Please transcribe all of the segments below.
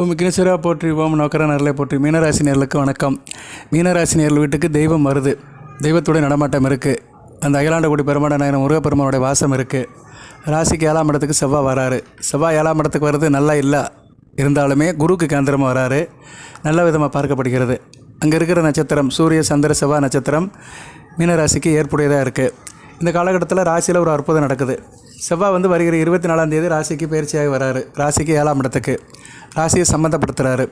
ஓம் கினேஸ்வரா போற்றி ஓம் நோக்கர நரலை போற்றி. மீனராசி நேர்களுக்கு வணக்கம். மீனராசி நேர்கள் வீட்டுக்கு தெய்வம் வருது. தெய்வத்துடைய நடமாட்டம் இருக்குது அந்த அகிலாண்டகுடி பெருமாட நாயகன் முருகப்பெருமானுடைய வாசம் இருக்குது ராசிக்கு ஏழாம் இடத்துக்கு செவ்வாய் வராரு. செவ்வாய் ஏழாம் இடத்துக்கு வர்றது நல்லா இல்லை. இருந்தாலுமே குருக்கு கேந்திரமாக வராரு. நல்ல விதமாக பார்க்கப்படுகிறது. அங்கே இருக்கிற நட்சத்திரம் சூரிய சந்திர செவ்வாய் நட்சத்திரம் மீனராசிக்கு ஏற்புடையதாக இருக்குது இந்த காலகட்டத்தில் ராசியில் ஒரு அற்புதம் நடக்குது. செவ்வாய் வந்து வருகிற இருபத்தி நாலாம் தேதி ராசிக்கு பயிற்சியாகி வராரு. ராசிக்கு ஏழாம் இடத்துக்கு. ராசியை சம்மந்தப்படுத்துகிறாரு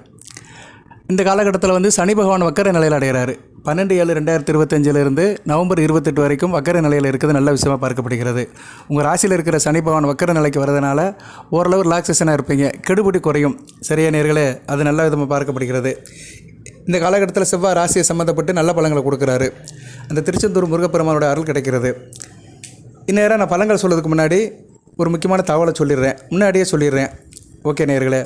இந்த காலகட்டத்தில் வந்து சனி பகவான் வக்கர நிலையில் அடைகிறாரு பன்னெண்டு ஏழு ரெண்டாயிரத்தி இருபத்தஞ்சிலிருந்து நவம்பர் இருபத்தெட்டு வரைக்கும் வக்கர நிலையில் இருக்கிறது நல்ல விஷயமாக பார்க்கப்படுகிறது. உங்கள் ராசியில் இருக்கிற சனி பகவான் வக்கர நிலைக்கு வரதுனால ஓரளவு ரிலாக்ஸேஷனாக இருப்பீங்க. கெடுபிடி குறையும். சரியா நேர்களே அது நல்ல விதமாக பார்க்கப்படுகிறது. இந்த காலகட்டத்தில் செவ்வாய் ராசியை சம்மந்தப்பட்டு நல்ல பழங்களை கொடுக்குறாரு. அந்த திருச்செந்தூர் முருகப்பெருமானோட அருள் கிடைக்கிறது. இந்நேரம் நான் பழங்கள் சொல்கிறதுக்கு முன்னாடி ஒரு முக்கியமான தகவலை சொல்லிடுறேன். முன்னாடியே சொல்லிடுறேன். ஓகே நேர்களே.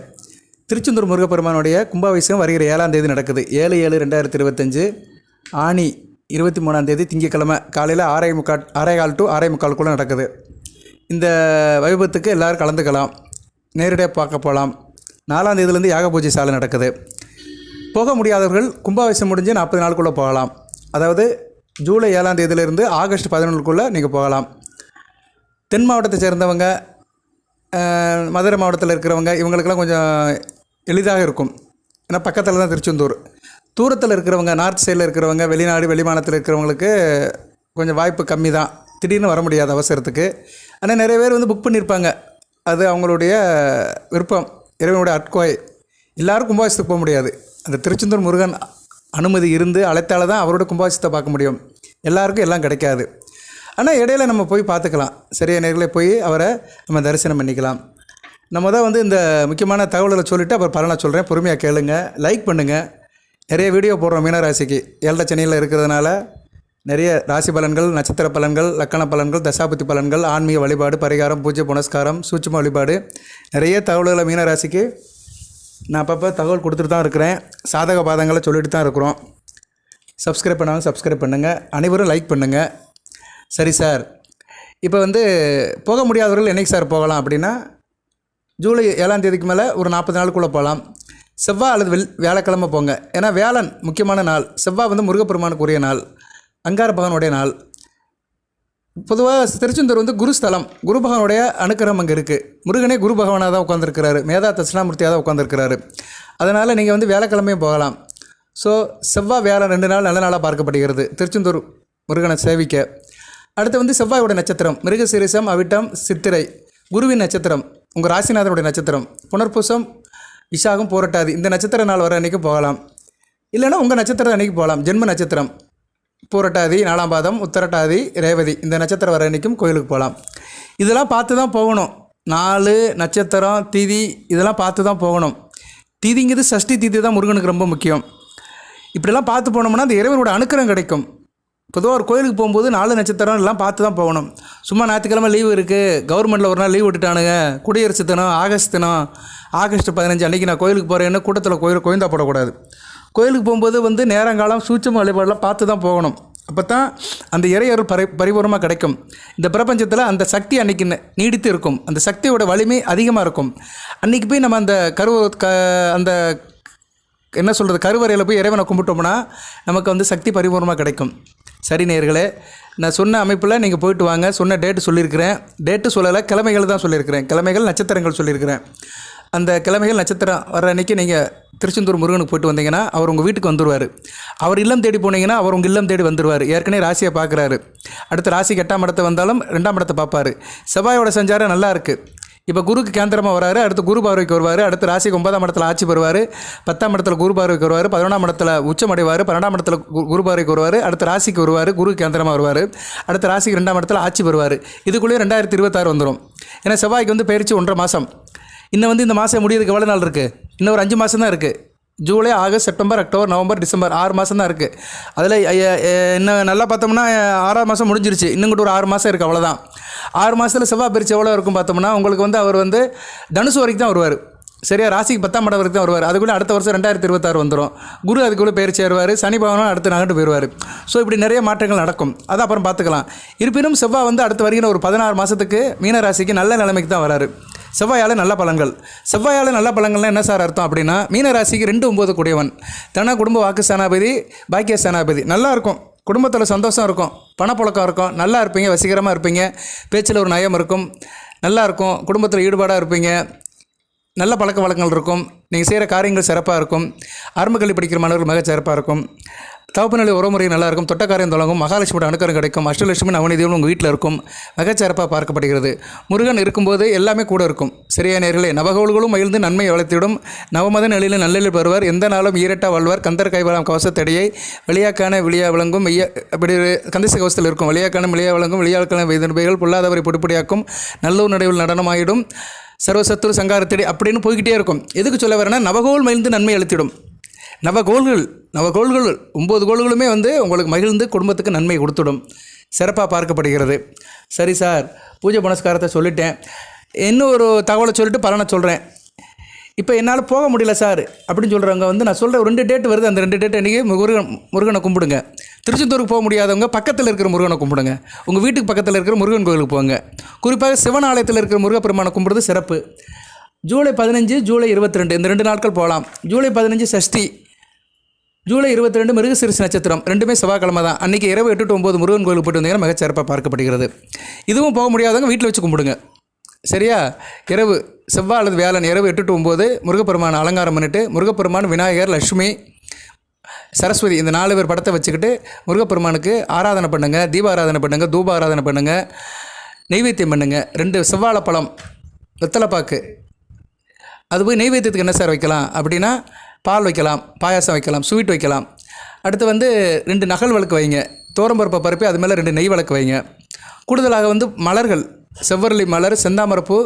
திருச்செந்தூர் முருகப்பெருமானுடைய கும்பாபிஷேகம் வருகிற ஏழாம் தேதி நடக்குது. ஏழு ஏழு ரெண்டாயிரத்தி இருபத்தஞ்சு ஆணி இருபத்தி மூணாம் தேதி திங்கட்கிழமை காலையில் ஆறே முக்கால் ஆறே கால் டு ஆறே முக்காலுக்குள்ளே நடக்குது. இந்த வைபத்துக்கு எல்லோரும் கலந்துக்கலாம். நேரடியாக பார்க்க போகலாம் நாலாம் தேதியிலேருந்து யாக பூஜை சாலை நடக்குது. போக முடியாதவர்கள் கும்பாபிஷேகம் முடிஞ்சு நாற்பது நாளுக்குள்ளே போகலாம். அதாவது ஜூலை ஏழாம் தேதியிலிருந்து ஆகஸ்ட் பதினொன்றுக்குள்ளே நீங்கள் போகலாம். தென் மாவட்டத்தை சேர்ந்தவங்க மதுரை மாவட்டத்தில் இருக்கிறவங்க இவங்களுக்கெல்லாம் கொஞ்சம் எளிதாக இருக்கும். ஏன்னா பக்கத்தில் தான் திருச்செந்தூர். தூரத்தில் இருக்கிறவங்க நார்த் சைடில் இருக்கிறவங்க வெளிநாடு வெளிமாநிலத்தில் இருக்கிறவங்களுக்கு கொஞ்சம் வாய்ப்பு கம்மி தான். திடீர்னு வர முடியாது அவசரத்துக்கு. ஆனால் நிறைய பேர் வந்து புக் பண்ணியிருப்பாங்க அது அவங்களுடைய விருப்பம். இறைவனுடைய அட்கோய். எல்லாரும் கும்பாபிஷத்துக்கு போக முடியாது. அந்த திருச்செந்தூர் முருகன் அனுமதி இருந்து அழைத்தால தான் அவரோட கும்பாபிஷத்தை பார்க்க முடியும். எல்லாருக்கும் எல்லாம் கிடைக்காது. ஆனால் இடையில நம்ம போய் பார்த்துக்கலாம். சரியான நேரில் போய் அவரை நம்ம தரிசனம் பண்ணிக்கலாம். நம்ம தான் வந்து இந்த முக்கியமான தகவல்களை சொல்லிவிட்டு அப்புறம் பலனை சொல்கிறேன் பொறுமையாக கேளுங்க. லைக் பண்ணுங்கள் நிறைய வீடியோ போடுறோம் மீனராசிக்கு. ஏழரை சென்னையில் இருக்கிறதுனால நிறைய ராசி பலன்கள் நட்சத்திர பலன்கள் லக்கண பலன்கள் தசாபதி பலன்கள் ஆன்மீக வழிபாடு பரிகாரம் பூஜை புனஸ்காரம் சூட்சும வழிபாடு. நிறைய தகவல்களை மீனராசிக்கு நான் அப்பப்போ தகவல் கொடுத்துட்டு தான் இருக்கிறேன். சாதக பாதங்களை சொல்லிட்டு தான் இருக்கிறோம். சப்ஸ்கிரைப் பண்ணாலும் சப்ஸ்கிரைப் பண்ணுங்கள் அனைவரும் லைக் பண்ணுங்கள் சரி சார் இப்போ வந்து போக முடியாதவர்கள் என்னைக்கு சார் போகலாம் அப்படின்னா ஜூலை ஏழாம் தேதிக்கு மேலே ஒரு நாற்பது நாளுக்குள்ளே போகலாம் செவ்வாய் அல்லது வெள் வியாழக்கிழமை போங்க. ஏன்னா வியாழன் முக்கியமான நாள். செவ்வாய் வந்து முருகப்பெருமானுக்கு உரிய நாள். அங்கார பகவானுடைய நாள். பொதுவாக திருச்செந்தூர் வந்து குருஸ்தலம். குரு பகவானுடைய அனுக்கிரகம் அங்கே இருக்குது முருகனே குரு பகவானாக தான் உட்காந்துருக்கிறாரு மேதா தட்சிணாமூர்த்தியாக தான் உட்காந்துருக்கிறாரு அதனால் நீங்கள் வந்து வியாழக்கிழமையும் போகலாம். ஸோ செவ்வாய் வேலை ரெண்டு நாள் நல்ல நாளாக பார்க்கப்படுகிறது. திருச்செந்தூர் முருகனை சேவிக்க. அடுத்து வந்து செவ்வாயோட நட்சத்திரம். மிருகசீரிசம் அவிட்டம் சித்திரை. குருவின் நட்சத்திரம். உங்கள் ராசிநாதனுடைய நட்சத்திரம். புனர்பூசம் விசாகம் போராட்டாது. இந்த நட்சத்திர நாள் வர அன்றைக்கி போகலாம். இல்லைன்னா உங்கள் நட்சத்திரம் அன்றைக்கி போகலாம். ஜென்ம நட்சத்திரம். பூரட்டாதி நாலாம் பாதம் உத்தரட்டாதி ரேவதி. இந்த நட்சத்திரம் வர அன்றைக்கும் கோயிலுக்கு போகலாம். இதெல்லாம் பார்த்து தான் போகணும். நாலு நட்சத்திரம் திதி இதெல்லாம் பார்த்து தான் போகணும். திதிங்கிறது சஷ்டி திதி தான் முருகனுக்கு ரொம்ப முக்கியம். இப்படிலாம் பார்த்து போனோம்னா அந்த இறைவனோட அனுக்கிரம் கிடைக்கும். பொதுவாக ஒரு கோயிலுக்கு போகும்போது நாலு நட்சத்திரம் எல்லாம் பார்த்து தான் போகணும். சும்மா ஞாயிற்றுக்கிழமை லீவு இருக்குது கவர்மெண்ட்டில் ஒரு நாள் லீவ் விட்டுட்டானுங்க. குடியரசு தினம் ஆகஸ்ட் தினம் ஆகஸ்ட் பதினஞ்சு அன்றைக்கி நான் கோயிலுக்கு போகிறேன்னு கூட்டத்தில் கோயில் கோயந்தா போடக்கூடாது. கோயிலுக்கு போகும்போது வந்து நேரங்காலம் சூட்சம வழிபாடெல்லாம் பார்த்து தான் போகணும். அப்போ தான் அந்த இறையருள் பரி பரிபூர்ணமாக கிடைக்கும். இந்த பிரபஞ்சத்தில் அந்த சக்தி அன்றைக்கி நீடித்து இருக்கும். அந்த சக்தியோட வலிமை அதிகமாக இருக்கும். அன்றைக்கி போய் நம்ம அந்த கரு க அந்த என்ன சொல்கிறது கருவறையில் போய் இறைவனை கும்பிட்டோம்னா நமக்கு வந்து சக்தி பரிபூர்ணமாக கிடைக்கும். சரி நேயர்களே நான் சொன்ன அமைப்பில் நீங்கள் போயிட்டு வாங்க. சொன்ன டேட்டு சொல்லியிருக்கிறேன். டேட்டு சொல்லலை கிழமைகள் தான் சொல்லியிருக்கிறேன். கிழமைகள் நட்சத்திரங்கள் சொல்லியிருக்கிறேன். அந்த கிழமைகள் நட்சத்திரம் வர அன்றைக்கி நீங்கள் திருச்செந்தூர் முருகனுக்கு போயிட்டு வந்தீங்கன்னா அவர் உங்கள் வீட்டுக்கு வந்துடுவார் அவர் இல்லம் தேடி போனீங்கன்னா அவர் உங்கள் இல்லம் தேடி வந்துடுவார் ஏற்கனவே ராசியை பார்க்குறாரு அடுத்து ராசிக்கு எட்டாம் இடத்தை வந்தாலும் ரெண்டாம் இடத்தை பார்ப்பார். செவ்வாயோட சஞ்சாரம் நல்லா இருக்குது இப்போ குருக்கு கேந்திரமாக வராரு அடுத்து குரு பார்வைக்கு வருவார் அடுத்து ராசிக்கு ஒன்பதாம் இடத்துல ஆட்சி பெறுவார் பத்தாம் இடத்துல குரு பார்வைக்கு வருவார் பதினொன்றாம் இடத்துல உச்சமடைவார் பன்னெண்டாம் இடத்துல குரு பார்வைக்கு வருவார் அடுத்து ராசிக்கு வருவார் குரு கேந்திரமாக வருவார் அடுத்து ராசிக்கு ரெண்டாம் இடத்துல ஆட்சி பெறுவார். இதுக்குள்ளேயே ரெண்டாயிரத்தி இருபத்தாறு வந்துடும் ஏன்னா செவ்வாய்க்கு வந்து பயிற்சி ஒன்றரை மாதம் இன்னும் வந்து இந்த மாதம் முடியறதுக்கு எவ்வளோ நாள் இருக்குது இன்னும் ஒரு அஞ்சு மாதம் தான் இருக்குது July August September October November December ஆறு மாதம் தான் இருக்குது அதில் இன்னும் நல்லா பார்த்தோம்னா ஆறாம் மாதம் முடிஞ்சிருச்சு. இன்னும் கூட ஒரு ஆறு மாதம் இருக்குது அவ்வளோதான் ஆறு மாதத்தில் செவ்வாய் பிரிச்சு எவ்வளோ இருக்கும் பார்த்தோம்னா உங்களுக்கு வந்து அவர் வந்து தனுசு வரைக்கும் தான் வருவார். சரியா? ராசிக்கு பத்தாம் படம் வரைக்கும் தான் வருவார். அதுக்குள்ளே அடுத்த வருஷம் ரெண்டாயிரத்தி இருபத்தாறு வந்துடும் குரு அதுக்குள்ளே பேர் சேருவார். சனி பகவானும் அடுத்து நகண்டு போயிடுவார் ஸோ இப்படி நிறைய மாற்றங்கள் நடக்கும். அதை அப்புறம் பார்த்துக்கலாம். இருப்பினும் செவ்வாய் வந்து அடுத்து வருகிற ஒரு பதினாறு மாதத்துக்கு மீன ராசிக்கு நல்ல நிலைமைக்கு தான் வராரு. செவ்வாயால் நல்ல பலன்கள். செவ்வாயால் நல்ல பலன்கள்லாம் என்ன சார் அர்த்தம் அப்படின்னா மீனராசிக்கு ரெண்டு ஒம்பது கூடியவன். தன குடும்ப வாக்கு சேனாபதி பாக்கிய சேனாபதி. நல்லா இருக்கும். குடும்பத்தில் சந்தோஷம் இருக்கும். பணப்புழக்கம் இருக்கும். நல்லா இருப்பீங்க வசீகரமாக இருப்பீங்க. பேச்சில் ஒரு நயம் இருக்கும். நல்லா இருக்கும். குடும்பத்தில் ஈடுபாடாக இருப்பீங்க. நல்ல பழக்க வழக்கங்கள் இருக்கும். நீங்கள் செய்கிற காரியங்கள் சிறப்பாக இருக்கும். ஆரம்ப கல்வி படிக்கிற மாணவர்கள் மிக சிறப்பாக இருக்கும். தவப்பு நிலை உறவுமுறை நல்லா இருக்கும் தொட்டக்காரியம் தொடங்கும். மகாலட்சுமியோட அனுக்கரம் கிடைக்கும். அஷ்டலட்சுமி அவனிதியும் உங்கள் வீட்டில் இருக்கும். மிகச் சிறப்பாக பார்க்கப்படுகிறது. முருகன் இருக்கும்போது எல்லாமே கூட இருக்கும். சரியா நேர்களே நவகோள்களும் மகிழ்ந்து நன்மை வளர்த்திவிடும் நவமத நிலையில் நல்லில் பெறுவார். எந்த நாளும் ஈரட்டா வாழ்வார். கந்தர் கைவளம் கவசத்தடையை வெளியாக்கான வெளியா விளங்கும். மெய்ய அப்படி கந்தச கவசத்தில் இருக்கும். வெளியாக்கான விழியா விளங்கும். வெளியாக்கான வைதன்பைகள் பொல்லாதவரை பொடிப்படியாக்கும். நல்லூர் நடைவில் நடனமாயிடும். சர்வசத்துரு சங்காரத்தடி அப்படின்னு போய்கிட்டே இருக்கும். எதுக்கு சொல்ல வரேன்னா நவகோல் மகிழ்ந்து நன்மை நவ கோள்கள் நவ கோள்கள் ஒம்பது கோள்களுமே வந்து உங்களுக்கு மகிழ்ந்து குடும்பத்துக்கு நன்மை கொடுத்துடும். சிறப்பாக பார்க்கப்படுகிறது. சரி சார் பூஜை புனஸ்காரத்தை சொல்லிட்டேன். இன்னும் ஒரு தகவலை சொல்லிட்டு பலனை சொல்கிறேன் இப்போ என்னால் போக முடியல சார் அப்படின்னு சொல்கிறவங்க வந்து நான் சொல்கிற ரெண்டு டேட் வருது. அந்த ரெண்டு டேட் அன்றைக்கி முருகன் முருகனை கும்பிடுங்க. திருச்செந்தூருக்கு போக முடியாதவங்க பக்கத்தில் இருக்கிற முருகனை கும்பிடுங்க. உங்கள் வீட்டுக்கு பக்கத்தில் இருக்கிற முருகன் கோயிலுக்கு போங்க. குறிப்பாக சிவன் ஆலயத்தில் இருக்கிற முருகப்பெருமானை கும்பிடுறது சிறப்பு. ஜூலை பதினஞ்சு ஜூலை இருபத்தி ரெண்டு இந்த ரெண்டு நாட்கள் போகலாம். ஜூலை பதினஞ்சு சஷ்டி. ஜூலை இருபத்தி ரெண்டு மிருகசிரிசு நட்சத்திரம். ரெண்டுமே செவ்வாய்க்கிழமை தான். அன்றைக்கி இரவு எட்டு டு ஒம்பது முருகன் கோயிலுக்கு போயிட்டு வந்தீங்கன்னா மிகச்சிறப்பாக பார்க்கப்படுகிறது. இதுவும் போக முடியாதவங்க வீட்டில் வச்சு கும்பிடுங்க. சரியா? இரவு செவ்வாய் அல்லது வியாழன் இரவு எட்டு டு ஒம்பது முருகப்பெருமான் அலங்காரம் பண்ணிட்டு முருகப்பெருமான் விநாயகர் லட்சுமி சரஸ்வதி இந்த நாலு பேர் படத்தை வச்சுக்கிட்டு முருகப்பெருமானுக்கு ஆராதனை பண்ணுங்கள் தீப ஆராதனை பண்ணுங்க தூப ஆராதனை பண்ணுங்கள் நெய்வேத்தியம் பண்ணுங்கள் ரெண்டு செவ்வாழைப்பழம் வெத்தலைப்பாக்கு. அது போய் நெய்வேத்தியத்துக்கு என்ன சார் வைக்கலாம்? அப்படின்னா பால் வைக்கலாம் பாயாசம் வைக்கலாம் ஸ்வீட் வைக்கலாம். அடுத்து வந்து ரெண்டு நகல் விளக்கு வைங்க. தோரம்பருப்பை பருப்பி அது மேலே ரெண்டு நெய் விளக்கு வைங்க. கூடுதலாக வந்து மலர்கள் செவ்வரளி மலர் செந்தாமரப்பூ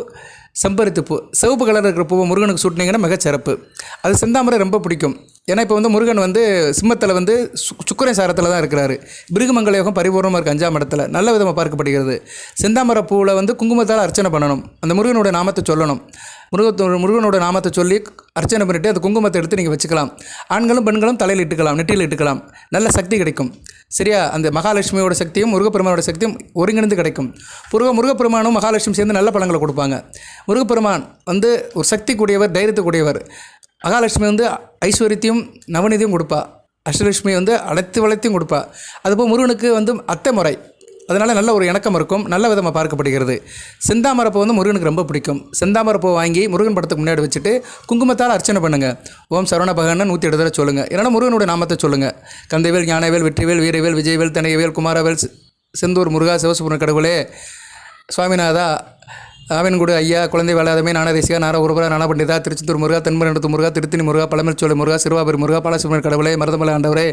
செம்பருத்திப்பூ சிவப்பு கலர் இருக்கிற பூவை முருகனுக்கு சூட்டினீங்கன்னா மிகச்சிறப்பு அது செந்தாமரை ரொம்ப பிடிக்கும். ஏன்னா இப்போ வந்து முருகன் வந்து சிம்மத்தில் வந்து சு சுக்கரை சாரத்தில் தான் இருக்கிறாரு. பிருகுமங்கல யோகம் பரிபூர்ணமாக இருக்குது அஞ்சாம் இடத்துல. நல்ல விதமாக பார்க்கப்படுகிறது. செந்தாமரை பூவில் வந்து குங்குமத்தால் அர்ச்சனை பண்ணணும். அந்த முருகனோட நாமத்தை சொல்லணும். முருகத்தோட முருகனோட நாமத்தை சொல்லி அர்ச்சனை பண்ணிவிட்டு அந்த குங்குமத்தை எடுத்து நீங்கள் வச்சுக்கலாம். ஆண்களும் பெண்களும் தலையில் இட்டுக்கலாம் நெற்றியில் இட்டுக்கலாம். நல்ல சக்தி கிடைக்கும். சரியா? அந்த மகாலட்சுமியோட சக்தியும் முருகப்பெருமானோட சக்தியும் ஒருங்கிணைந்து கிடைக்கும். முருக முருகப்பெருமானும் மகாலட்சுமி சேர்ந்து நல்ல பழங்களை கொடுப்பாங்க. முருகப்பெருமான் வந்து ஒரு சக்தி கூடியவர் தைரியத்தை கூடியவர் மகாலட்சுமி வந்து ஐஸ்வர்யத்தையும் நவநீதியும் கொடுப்பா. அஷ்டலட்சுமி வந்து அனைத்து வளத்தையும் கொடுப்பா. அதுபோல் முருகனுக்கு வந்து அத்தை முறை. அதனால் நல்ல ஒரு இணக்கம் இருக்கும் நல்ல விதமாக பார்க்கப்படுகிறது. செந்தாமரப்பூ வந்து முருகனுக்கு ரொம்ப பிடிக்கும். செந்தாமரப்பூ வாங்கி முருகன் படத்துக்கு முன்னாடி வச்சுட்டு குங்குமத்தால் அர்ச்சனை பண்ணுங்கள் ஓம் சரவண பகவான் நூற்றி எட்டு தடவை சொல்லுங்கள் இல்லைனா முருகனுடைய நாமத்தை சொல்லுங்கள் கந்தைவேல் ஞானவேல் வெற்றிவேல் வீரவேல் விஜயவேல் தனகவேல் குமாரவேல் செந்தூர் முருகா சிவசுபுரன் கடவுளே. சுவாமிநாதா ஆவின்குடு ஐயா குழந்தை வேளாதமே நானதேசிகா நார உருபரா நான பண்டிதா திருச்செந்தூர் முருகா தென்பரண்டத்து முருகா திருத்தணி முருகா பழமல்சோலை முருகா சிறுவாபுரி முருகா பாலசுப்ரமணிய கடவுளே மருதமலை ஆண்டவரே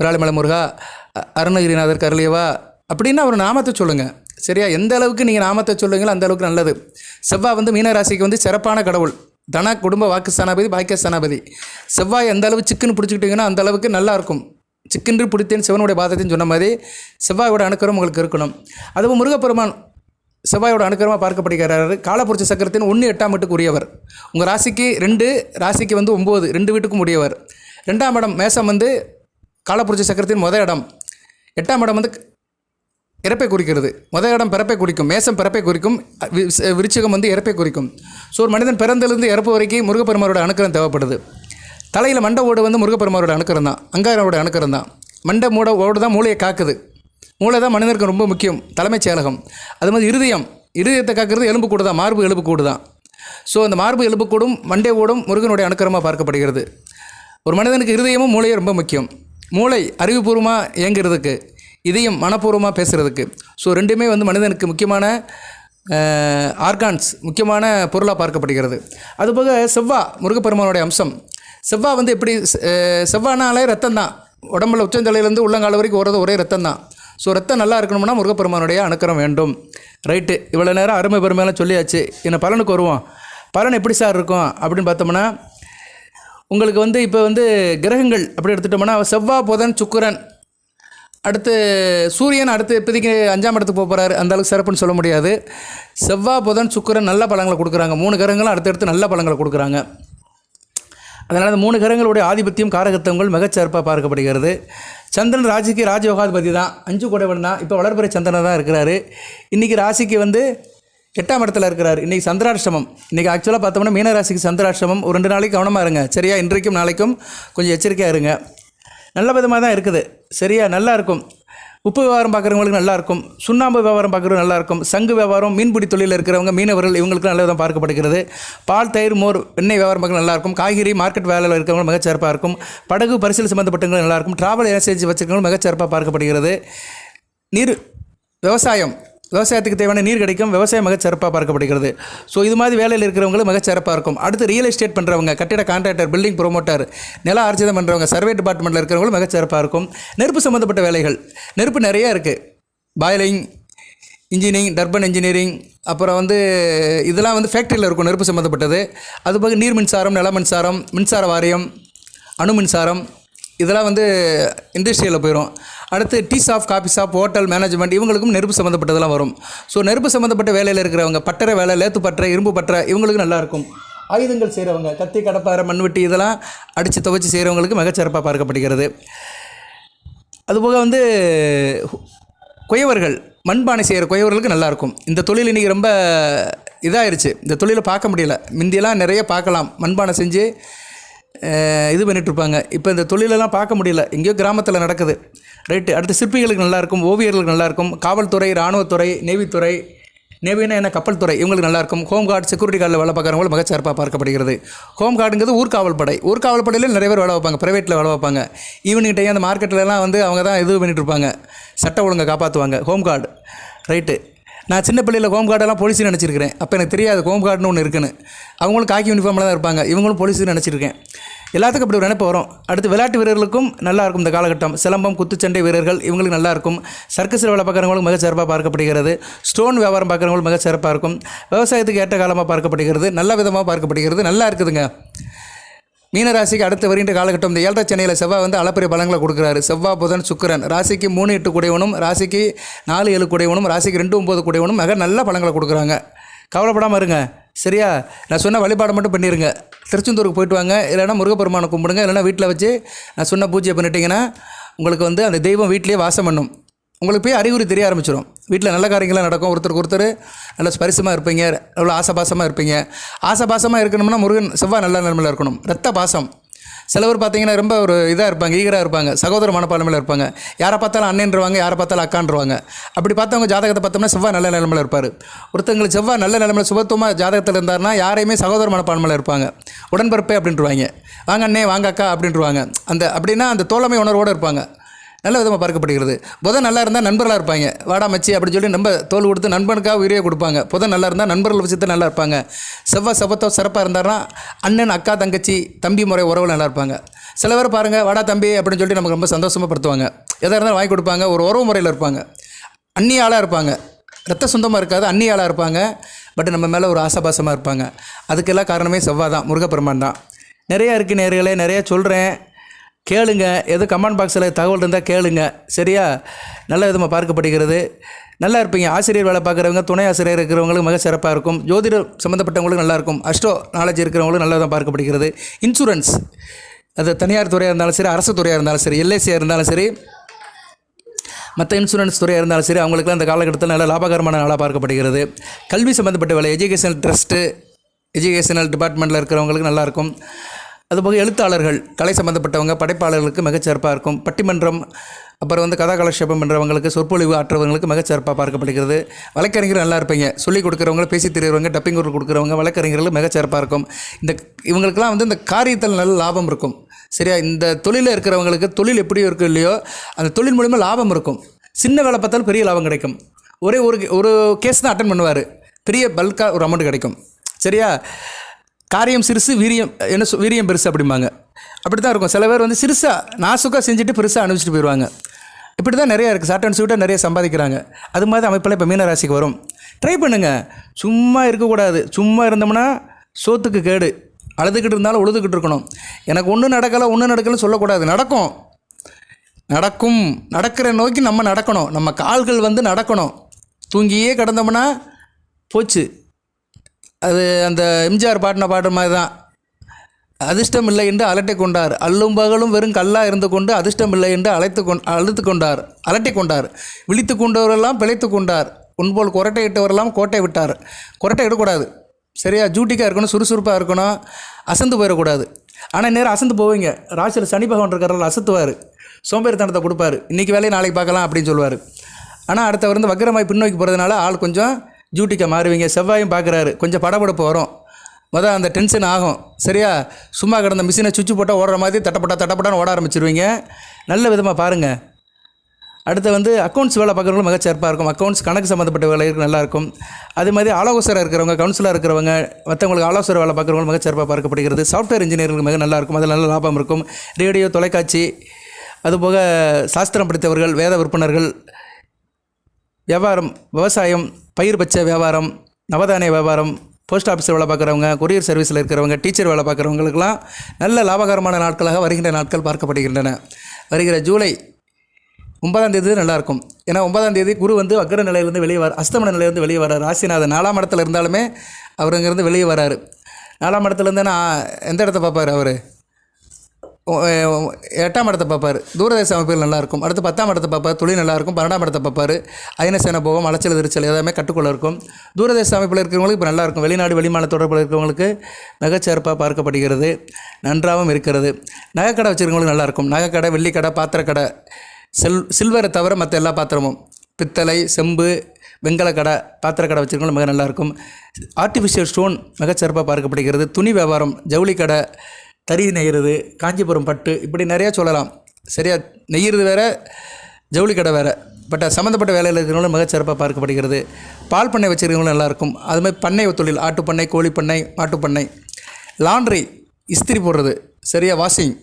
விராலிமலை முருகா அருணகிரிநாதர் கருளியவா அப்படின்னு அவர் நாமத்தை சொல்லுங்கள் சரியா? எந்த அளவுக்கு நீங்கள் நாமத்தை சொல்லுங்களோ அந்த அளவுக்கு நல்லது. செவ்வாய் வந்து மீனராசிக்கு வந்து சிறப்பான கடவுள். தன குடும்ப வாக்கு ஸ்தானாபதி பாக்கிய ஸ்தானாபதி செவ்வாய் எந்த அளவு சிக்கன் பிடிச்சிக்கிட்டிங்கன்னா அந்த அளவுக்கு நல்லாயிருக்கும் சிக்கன்று பிடித்தேன் சிவனுடைய பாதத்தைன்னு சொன்ன மாதிரி செவ்வாயோட அணுக்கரம் உங்களுக்கு இருக்கணும். அதுவும் முருகப்பெருமான் செவ்வாயோட அனுக்கிரமாக பார்க்கப்படுகிறார். காலப்புரட்சி சக்கரத்தின் ஒன்று எட்டாம் வீட்டுக்கு உரியவர். உங்கள் ராசிக்கு ரெண்டு ராசிக்கு வந்து ஒம்பது ரெண்டு வீட்டுக்கும் உரியவர் ரெண்டாம் இடம் மேசம் வந்து காலப்புரட்சி சக்கரத்தின் முத இடம். எட்டாம் இடம் வந்து இறப்பை குறிக்கிறது. முத இடம் பிறப்பை குறிக்கும். மேசம் பிறப்பை குறிக்கும். வி- விருச்சிகம் வந்து இறப்பை குறிக்கும். ஸோ ஒரு மனிதன் பிறந்திலிருந்து இறப்பு வரைக்கும் முருகப்பெருமாரோட அணுக்கரம் தேவைப்படுது. தலையில் மண்டை ஓடு வந்து முருகப்பெருமாரோட அணுக்கரம் தான். அங்காரோட அணுக்கரம் தான். மண்டை மூட ஓடு தான் மூளையை காக்குது. மூளை தான் மனிதனுக்கு ரொம்ப முக்கியம். தலைமைச் செயலகம். அது மாதிரி இருதயம். இருதயத்தை காக்கிறது எலும்பு கூடு தான். மார்பு எலும்பு கூடு தான். ஸோ அந்த மார்பு எலும்பு கூடும் மண்டை ஓடும் முருகனுடைய அணுக்கரமாக பார்க்கப்படுகிறது. ஒரு மனிதனுக்கு இருதயமும் மூளையும் ரொம்ப முக்கியம். மூளை அறிவுபூர்வமாக இயங்குறதுக்கு. இதையும் மனப்பூர்வமாக பேசுகிறதுக்கு ஸோ ரெண்டுமே வந்து மனிதனுக்கு முக்கியமான ஆர்கான்ஸ் முக்கியமான பொருளாக பார்க்கப்படுகிறது. அதுபோக செவ்வா முருகப்பெருமானுடைய அம்சம். செவ்வா வந்து எப்படி செவ்வானாலே ரத்தம் தான் உடம்புல உச்சந்தலையிலேருந்து உள்ளங்கால வரைக்கும் ஓடுறது ஒரே ரத்தம் தான் ஸோ ரத்தம் நல்லா இருக்கணும்னா முருகப்பெருமானுடைய அனுக்கிரம் வேண்டும். ரைட்டு இவ்வளோ நேரம் அருமை பெருமையெல்லாம் சொல்லியாச்சு. என்ன பலனுக்கு வருவோம் பலன் எப்படி சார் இருக்கும்? அப்படின்னு பார்த்தோம்னா உங்களுக்கு வந்து இப்போ வந்து கிரகங்கள் அப்படி எடுத்துட்டோம்னா செவ்வாய் புதன் சுக்கரன் அடுத்து சூரியன் அடுத்து இப்போதைக்கு அஞ்சாம் இடத்துக்கு போக போகிறாரு அந்த அளவுக்கு சிறப்புன்னு சொல்ல முடியாது. செவ்வாய் புதன் சுக்கிரன் நல்ல பழங்களை கொடுக்குறாங்க. மூணு கிரகங்களும் அடுத்தடுத்து நல்ல பழங்களை கொடுக்குறாங்க. அதனால் அந்த மூணு கிரகங்களுடைய ஆதிபத்தியம் காரகத்துவங்கள் மிகச்சிறப்பாக பார்க்கப்படுகிறது. சந்திரன் ராசிக்கு ராஜயோகாதிபதி தான். அஞ்சு கூடவன் தான். இப்போ வளர்பிறை சந்திரன் தான் இருக்கிறாரு. இன்றைக்கி ராசிக்கு வந்து எட்டாம் இடத்துல இருக்கிறார். இன்றைக்கி சந்திராஷ்டமம். இன்றைக்கி ஆக்சுவலாக பார்த்தோம்னா மீனராசிக்கு சந்திராஷ்டமம். ஒரு ரெண்டு நாளைக்கு கவனமாக இருங்க. சரியா? இன்றைக்கும் நாளைக்கும் கொஞ்சம் எச்சரிக்கையாக இருங்க. நல்ல விதமாக தான் இருக்குது. சரியா? நல்லா இருக்கும். உப்பு வியாபாரம் பார்க்குறவங்களுக்கு நல்லா இருக்கும். சுண்ணாம்பு வியாபாரம் பார்க்குறவங்க நல்லா இருக்கும். சங்கு வியாபாரம் மீன்பிடி தொழிலில் இருக்கிறவங்க மீனவர்கள் இவங்களுக்கு நல்ல விதம் பார்க்கப்படுகிறது. பால் தயிர் மோர் எண்ணெய் வியாபாரம் பார்க்க நல்லா இருக்கும். காய்கறி மார்க்கெட் வேலையில் இருக்கிறவங்க மிகச்சிறப்பாக இருக்கும். படகு பரிசல் சம்மந்தப்பட்டவங்க நல்லா இருக்கும். டிராவல் ஏசேஜ் வச்சுருக்கவங்க மிகச்சிறப்பாக பார்க்கப்படுகிறது. நீர் விவசாயம். விவசாயத்துக்கு தேவையான நீர் கிடைக்கும். விவசாயம் மிகச்சிறப்பாக பார்க்கப்படுகிறது. ஸோ இது மாதிரி வேலையில் இருக்கிறவங்களும் மிகச்சிறப்பாக இருக்கும். அடுத்து ரியல் எஸ்டேட் பண்ணுறவங்க கட்டிட கான்ட்ராக்டர் பில்டிங் ப்ரொமோட்டர் நில ஆர்ஜிதம் பண்ணுறவங்க சர்வே டிபார்ட்மெண்ட்டில் இருக்கிறவங்களும் மிகச்சிறப்பாக இருக்கும். நெருப்பு சம்மந்தப்பட்ட வேலைகள். நெருப்பு நிறைய இருக்குது பாய்லிங் இன்ஜினியரிங் டர்பன் இன்ஜினியரிங் அப்புறம் வந்து இதெல்லாம் வந்து ஃபேக்ட்ரியில் இருக்கும் நெருப்பு சம்மந்தப்பட்டது அது போக நீர் மின்சாரம் நில மின்சாரம் மின்சார வாரியம் அணு மின்சாரம் இதெல்லாம் வந்து இண்டஸ்ட்ரியில் போயிடும் அடுத்து tea shop coffee shop hotel management இவங்களுக்கும் நெருப்பு சம்மந்தப்பட்டதெல்லாம் வரும். ஸோ நெருப்பு சம்மந்தப்பட்ட வேலையில் இருக்கிறவங்க பட்டறை வேலை லேத்து பட்டறை இரும்பு பட்டறை இவங்களுக்கு நல்லாயிருக்கும் ஆயுதங்கள் செய்கிறவங்க கத்தி கடப்பாறை மண்வெட்டி இதெல்லாம் அடித்து துவைச்சி செய்கிறவங்களுக்கு மிகச்சிறப்பாக பார்க்கப்படுகிறது. அதுபோக வந்து குயவர்கள் மண்பானை செய்கிற குயவர்களுக்கு நல்லாயிருக்கும் இந்த தொழில் இன்றைக்கி ரொம்ப இதாயிருச்சு. இந்த தொழிலை பார்க்க முடியல. முந்தியெல்லாம் நிறைய பார்க்கலாம். மண்பானை செஞ்சு இது பண்ணிகிட்ருப்பாங்க இப்போ இந்த தொழிலெல்லாம் பார்க்க முடியல. எங்கேயோ கிராமத்தில் நடக்குது. ரைட்டு அடுத்து சிற்பிகளுக்கு நல்லாயிருக்கும் ஓவியர்களுக்கு நல்லாயிருக்கும் காவல்துறை இராணுவத்துறை நேவித்துறை நேவினா என்ன கப்பல் துறை இவங்களுக்கு நல்லாயிருக்கும். ஹோம் கார்டு செக்யூரிட்டி கார்டில் வேலை பார்க்குறவங்களும் மிகச்சிறப்பாக பார்க்கப்படுகிறது. ஹோம் கார்டுங்கிறது ஊர்காவல் படை ஊர்காவல் படையில் நிறைய பேர் வேலை வைப்பாங்க. ப்ரைவேட்டில் வேலை வைப்பாங்க. ஈவினிங் டைம் அந்த மார்க்கெட்லலாம் வந்து அவங்க தான் இது பண்ணிகிட்ருப்பாங்க சட்ட ஒழுங்கை காப்பாற்றுவாங்க ஹோம் கார்டு ரைட்டு நான் சின்ன பிள்ளையில் ஹோம் கார்டெல்லாம் போலீஸ்னு நினச்சிருக்கிறேன். அப்போ எனக்கு தெரியாது ஹோம் கார்டுன்னு ஒன்று இருக்குன்னு. அவங்களும் காக்கி யூனிஃபார்மில் தான் இருப்பாங்க. இவங்களும் போலீஸ்னு நினச்சிருக்கேன். எல்லாத்துக்கும் அப்படி ஒரு நினைப்பு வரும். அடுத்து விளையாட்டு வீரர்களுக்கும் நல்லா இருக்கும் இந்த காலகட்டம். சிலம்பம் குத்துச்சண்டை வீரர்கள் இவங்களுக்கு நல்லா இருக்கும். சர்க்கஸில் வேலை பார்க்குறவங்களும் மிக சிறப்பாக பார்க்கப்படுகிறது. ஸ்டோன் வியாபாரம் பார்க்குறவங்களும் மிக சிறப்பாக இருக்கும். விவசாயத்துக்கு ஏற்ற காலமாக பார்க்கப்படுகிறது. நல்ல விதமாக பார்க்கப்படுகிறது. நல்லா இருக்குதுங்க. மீனராசிக்கு அடுத்து வருகின்ற காலகட்டம் இந்த ஏழரை சென்னையில் செவ்வாய் வந்து அளப்பரிய பலங்களை கொடுக்குறாரு. செவ்வாய் புதன் சுக்கிரன். ராசிக்கு மூணு எட்டு குடையவனும் ராசிக்கு நாலு ஏழு குடையவனும் ராசிக்கு ரெண்டு ஒம்பது குடையவனும் மிக நல்ல பலங்களை கொடுக்குறாங்க. கவலைப்படாமல் இருங்க. சரியா? நான் சொன்ன வழிபாடு மட்டும் பண்ணிடுங்க திருச்செந்தூருக்கு போயிட்டு வாங்க. இல்லைன்னா முருகப்பெருமானை கும்பிடுங்க. இல்லைன்னா வீட்டில் வச்சு நான் சொன்ன பூஜை பண்ணிட்டீங்கன்னா உங்களுக்கு வந்து அந்த தெய்வம் வீட்டிலே வாசம் பண்ணும். உங்களுக்கு போய் அறிகுறி தெரிய ஆரம்பிச்சிடும் வீட்டில் நல்ல காரியங்கள்லாம் நடக்கும். ஒருத்தருக்கு ஒருத்தர் நல்ல ஸ்பரிசமாக இருப்பீங்க. நல்ல ஆசபாசமாக இருப்பீங்க. ஆசபாசமாக இருக்கணும்னா முருகன் செவ்வாய் நல்ல நிலைமையில் இருக்கணும். ரத்த பாசம். சிலவர் பார்த்தீங்கன்னா ரொம்ப ஒரு இதாக இருப்பாங்க ஈகராக இருப்பாங்க. சகோதர மனப்பான்மையில் இருப்பாங்க. யாரை பார்த்தாலும் அண்ணன்றவாங்க யாரை பார்த்தாலும் அக்கான்றவாங்க. அப்படி பார்த்தவங்க ஜாதகத்தை பார்த்தோம்னா செவ்வாய் நல்ல நிலமையில் இருப்பார். ஒருத்தங்களுக்கு செவ்வாய் நல்ல நிலமையில் சுபத்துவமாக ஜாதகத்தில் இருந்தாருன்னா யாரையுமே சகோதர மனப்பான்மையில் இருப்பாங்க. உடன்பிறப்பே அப்படின்ட்டுருவாங்க வாங்க அண்ணே வாங்க அக்கா அப்படின்ட்டுருவாங்க அந்த அப்படின்னா அந்த தோழமை உணர்வோடு இருப்பாங்க. நல்ல விதமாக பார்க்கப்படுகிறது. புதன் நல்லா இருந்தால் நண்பர்களாக இருப்பாங்க. வாடா மச்சி அப்படின்னு சொல்லி நம்ம தோல் கொடுத்து நண்பனுக்காக உயிரியை கொடுப்பாங்க. புதன் நல்லா இருந்தால் நண்பர்கள் விஷயத்தில் நல்லா இருப்பாங்க. செவ்வாய் செவ்வத்தோ சிறப்பாக இருந்தாலும் அண்ணன் அக்கா தங்கச்சி தம்பி முறை உறவு நல்லா இருப்பாங்க. சில பேர் பாருங்கள் வாடா தம்பி அப்படின்னு சொல்லிட்டு நமக்கு ரொம்ப சந்தோஷமாக படுத்துவாங்க. எதாக இருந்தாலும் வாங்கி கொடுப்பாங்க. ஒரு உறவு முறையில் இருப்பாங்க. அந்நிய ஆளாக இருப்பாங்க. ரத்த சொந்தமாக இருக்காது அந்நியாளாக இருப்பாங்க. பட் நம்ம மேலே ஒரு ஆசாபாசமாக இருப்பாங்க. அதுக்கெல்லாம் காரணமே செவ்வாய் தான் முருகப்பெருமான் தான். நிறையா இருக்குது நேர்களே நிறைய சொல்கிறேன் கேளுங்க. எது கமெண்ட் பாக்ஸில் தகவல் இருந்தால் கேளுங்க. சரியா? நல்ல விதமாக பார்க்கப்படுகிறது. நல்லா இருப்பீங்க. ஆசிரியர் வேலை பார்க்குறவங்க துணை ஆசிரியர் இருக்கிறவங்களுக்கு மிக சிறப்பாக இருக்கும். ஜோதிடம் சம்மந்தப்பட்டவங்களுக்கு நல்லாயிருக்கும் அஷ்டோ நாலேஜ் இருக்கிறவங்களுக்கு நல்லா தான் பார்க்கப்படுகிறது. இன்சூரன்ஸ் அது தனியார் துறையாக இருந்தாலும் சரி அரசு துறையாக இருந்தாலும் சரி எல்ஐசியாக இருந்தாலும் சரி மற்ற இன்சூரன்ஸ் துறையாக இருந்தாலும் சரி அவங்களுக்குலாம் அந்த காலகட்டத்தில் நல்ல லாபகரமான நாளாக பார்க்கப்படுகிறது. கல்வி சம்மந்தப்பட்ட வேலை எஜுகேஷனல் ட்ரஸ்ட்டு எஜுகேஷனல் டிபார்ட்மெண்ட்டில் இருக்கிறவங்களுக்கு நல்லாயிருக்கும் அதுபோக எழுத்தாளர்கள் கலை சம்மந்தப்பட்டவங்க படைப்பாளர்களுக்கு மிகச்சிறப்பாக இருக்கும். பட்டிமன்றம் அப்புறம் வந்து கதா கலட்சேபம் பண்ணுறவங்களுக்கு சொற்பொழிவு ஆற்றுறவங்களுக்கு மிகச்சிறப்பாக பார்க்கப்படுகிறது. வழக்கறிஞர் நல்லா இருப்பீங்க. சொல்லிக் கொடுக்குறவங்க பேசி தெரியுறவங்க டப்பிங் குரல் கொடுக்குறவங்க வழக்கறிஞர்கள் மிகச்சிறப்பாக இருக்கும். இந்த இவங்களுக்கெல்லாம் வந்து இந்த காரியத்தில் நல்ல லாபம் இருக்கும். சரியா? இந்த தொழிலில் இருக்கிறவங்களுக்கு தொழில் எப்படி இருக்கும் இல்லையோ அந்த தொழில் மூலிமா லாபம் இருக்கும். சின்ன வேலை பார்த்தாலும் பெரிய லாபம் கிடைக்கும். ஒரே ஒரு ஒரு கேஸ் தான் அட்டன் பண்ணுவார். பெரிய பல்காக ஒரு அமௌண்ட் கிடைக்கும். சரியா? காரியம் சிறுசு வீரியம் என்ன வீரியம் பெருசு அப்படிம்பாங்க. அப்படி தான் இருக்கும். சில பேர் வந்து சிறுசாக நாசுக்காக செஞ்சுட்டு பெருசாக அனுப்பிச்சிட்டு போயிடுவாங்க இப்படி தான் நிறையா இருக்குது ஷார்ட் அண்ட் ஸ்வீட்டாக நிறைய சம்பாதிக்கிறாங்க. அது மாதிரி அமைப்பில் இப்போ மீனராசிக்கு வரும். ட்ரை பண்ணுங்கள் சும்மா இருக்கக்கூடாது. சும்மா இருந்தோம்னா சோத்துக்கு கேடு. அழுதுகிட்டு இருந்தாலும் உழுதுகிட்டு இருக்கணும். எனக்கு ஒன்றும் நடக்கலை ஒன்றும் நடக்கலைன்னு சொல்லக்கூடாது. நடக்கும். நடக்கும். நடக்கிற நோக்கி நம்ம நடக்கணும். நம்ம கால்கள் வந்து நடக்கணும். தூங்கியே கிடந்தோம்னா போச்சு. அது அந்த எம்ஜிஆர் பாட்டின பாடுற மாதிரி தான் அதிர்ஷ்டம் இல்லை என்று அலட்டி கொண்டார். அல்லும் பகலும் வெறும் கல்லாக இருந்து கொண்டு அதிர்ஷ்டம் இல்லை என்று அழைத்து கொண் அழுத்து கொண்டார். அலட்டி கொண்டார். விழித்து கொண்டவரெல்லாம் பிழைத்து கொண்டார். உன்போல் குரட்டை இட்டவரெல்லாம் கோட்டை விட்டார். குரட்டை இடக்கூடாது சரியா? ஜூட்டிக்காக இருக்கணும் சுறுசுறுப்பாக இருக்கணும். அசந்து போயிடக்கூடாது. ஆனால் நேரம் அசந்து போவீங்க. ராசியில் சனி பகவான் இருக்கிறதால அசத்துவார். சோம்பேறித்தனத்தை கொடுப்பாரு. இன்றைக்கி வேலையை நாளைக்கு பார்க்கலாம் அப்படின்னு சொல்லுவார். ஆனால் அடுத்தவர் வந்து வக்கரமாய் பின்னோக்கி போகிறதுனால ஆள் கொஞ்சம் ஜூட்டிக்காக மாறுவீங்க. செவ்வாயும் பார்க்குறாரு. கொஞ்சம் படபடப்பு வரும். மொதல் அந்த டென்ஷன் ஆகும். சரியா? சும்மா கிடந்த மிஷினை சுவிட்ச் போட்டால் ஓடுற மாதிரி தட்டப்பட்டா தட்டப்பட்டான்னு ஓட ஆரம்பிச்சிருவீங்க. நல்ல விதமாக பாருங்கள் அடுத்து வந்து அக்கௌண்ட்ஸ் வேலை பார்க்குறவங்களும் மிகச்சிறப்பாக இருக்கும். அக்கௌண்ட்ஸ் கணக்கு சம்மந்தப்பட்ட வேலை இருக்கு நல்லாயிருக்கும் அதே மாதிரி ஆலோசகராக இருக்கிறவங்க கவுன்சிலாக இருக்கிறவங்க மற்றவங்களுக்கு ஆலோசனை வேலை பார்க்குறவங்க மிகச்சிறப்பாக பார்க்கப்படுகிறது. சாஃப்ட்வேர் இன்ஜினியர்களுக்கு மிக நல்லா இருக்கும். அதில் நல்ல லாபம் இருக்கும். ரேடியோ தொலைக்காட்சி அதுபோக சாஸ்திரம் படித்தவர்கள் வேத விற்பனர்கள் வியாபாரம் விவசாயம் பயிர் பச்சை வியாபாரம் நவதானிய வியாபாரம் போஸ்ட் ஆஃபீஸில் வேலை பார்க்குறவங்க கொரியர் சர்வீஸில் இருக்கிறவங்க டீச்சர் வேலை பார்க்குறவங்களுக்கெல்லாம் நல்ல லாபகரமான நாட்களாக வருகின்ற நாட்கள் பார்க்கப்படுகின்றன. வருகிற ஜூலை ஒன்பதாம் தேதி நல்லாயிருக்கும் ஏன்னா ஒன்பதாம் தேதி குரு வந்து வக்கர நிலையிலேருந்து வெளியே வர அஸ்தமன நிலையிலேருந்து வெளியே வரார் ராசிநாதன் நாலாம் இடத்துல இருந்தாலுமே அவர் இங்கேருந்து வெளியே வராரு நாலாம் இடத்துலேருந்து நான் எந்த இடத்த பார்ப்பார் அவர்? எட்டாம் இடத்தை பார்ப்பார். தூரதேச அமைப்புகள் நல்லாயிருக்கும். அடுத்து பத்தாம் இடத்தை பார்ப்பார். தொழில் நல்லாயிருக்கும். பன்னெண்டாம் இடத்தை பார்ப்பார். அயனசேன போகம் அலைச்சல் எதிர்ச்சல் எல்லாமே கட்டுக்குள்ள இருக்கும். தூரதேச அமைப்பில் இருக்கிறவங்களுக்கு இப்போ நல்லாயிருக்கும். வெளிநாடு வெளிமான தொடர்பில் இருக்கிறவங்களுக்கு மிகச்சிறப்பாக பார்க்கப்படுகிறது. நன்றாகவும் இருக்கிறது. நகைக்கடை வச்சுருக்கவங்களுக்கு நல்லாயிருக்கும். நகைக்கடை வெள்ளிக்கடை பாத்திரக்கடை செல் சில்வரை தவிர மற்ற எல்லா பாத்திரமும். பித்தளை செம்பு வெங்கலக்கடை பாத்திரக்கடை வச்சுருக்கவங்களும் மிக நல்லாயிருக்கும். ஆர்டிஃபிஷியல் ஸ்டோன் மிகச்சிறப்பாக பார்க்கப்படுகிறது. துணி வியாபாரம் ஜவுளி கடை தறி நெய்கிறது காஞ்சிபுரம் பட்டு இப்படி நிறையா சொல்லலாம். சரியா? நெய்கிறது வேற ஜவுளி கடை வேறு. பட் சம்மந்தப்பட்ட வேலையில் இருக்கிறவங்களும் மிகச்சிறப்பாக பார்க்கப்படுகிறது. பால் பண்ணை வச்சுருக்கவங்களும் நல்லாயிருக்கும். அதுமாதிரி பண்ணை தொழில் ஆட்டு பண்ணை கோழி பண்ணை மாட்டு பண்ணை லாண்ட்ரி இஸ்திரி போடுறது. சரியா? Washing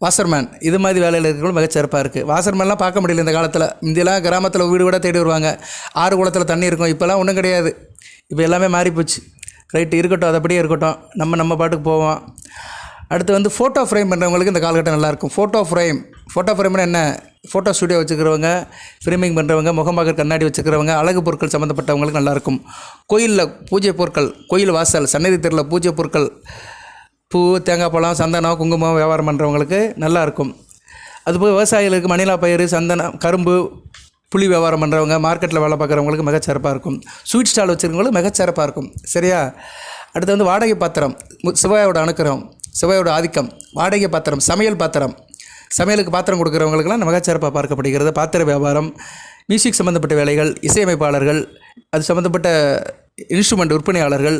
washerman. இது மாதிரி வேலையில் இருக்கிறவங்களும் மிகச்சிறப்பாக இருக்குது வாஷர்மேன்லாம் பார்க்க முடியல இந்த காலத்தில். இந்தியெல்லாம் கிராமத்தில் வீடு கூட தேடி வருவாங்க. ஆறு குளத்தில் தண்ணி இருக்கும். இப்போல்லாம் ஒன்றும் கிடையாது. இப்போ எல்லாமே மாறிப்போச்சு. ரைட்டு இருக்கட்டும் அது அப்படியே இருக்கட்டும். நம்ம நம்ம பாட்டுக்கு போவோம். அடுத்து வந்து ஃபோட்டோ ஃப்ரேம் பண்ணுறவங்களுக்கு இந்த காலகட்டம் நல்லாயிருக்கும். ஃபோட்டோ ஃப்ரேம் ஃபோட்டோ ஃப்ரேம்னு என்ன? ஃபோட்டோ ஸ்டூடியோ வச்சுக்கிறவங்க ஃப்ரேமிங் பண்ணுறவங்க முகமாக கண்ணாடி வச்சுக்கிறவங்க அழகு பொருட்கள் சம்மந்தப்பட்டவங்களுக்கு நல்லாயிருக்கும். கோயிலில் பூஜை பொருட்கள் கோயில் வாசல் சன்னதி தெருவில் பூஜை பொருட்கள் பூ தேங்காய் பழம் சந்தனம் குங்குமம் வியாபாரம் பண்ணுறவங்களுக்கு நல்லாயிருக்கும். அதுபோல் விவசாயிகளுக்கு மணிலா பயிர் சந்தனம் கரும்பு புளி வியாபாரம் பண்ணுறவங்க மார்க்கெட்டில் வேலை பார்க்குறவங்களுக்கு மிகச்சிறப்பாக இருக்கும். ஸ்வீட் ஸ்டால் வச்சுருக்கவங்களுக்கு மிகச்சிறப்பாக இருக்கும். சரியா? அடுத்து வந்து வாடகை பாத்திரம் சிவாயோட அணுக்கிறோம் செவ்வாயோட ஆதிக்கம் வாடகை பாத்திரம் சமையல் பாத்திரம். சமையலுக்கு பாத்திரம் கொடுக்குறவங்களுக்கெல்லாம் மிகச்சிறப்பாக பார்க்கப்படுகிறது. பாத்திர வியாபாரம் மியூசிக் சம்மந்தப்பட்ட வேலைகள் இசையமைப்பாளர்கள் அது சம்மந்தப்பட்ட இன்ஸ்ட்ருமெண்ட் விற்பனையாளர்கள்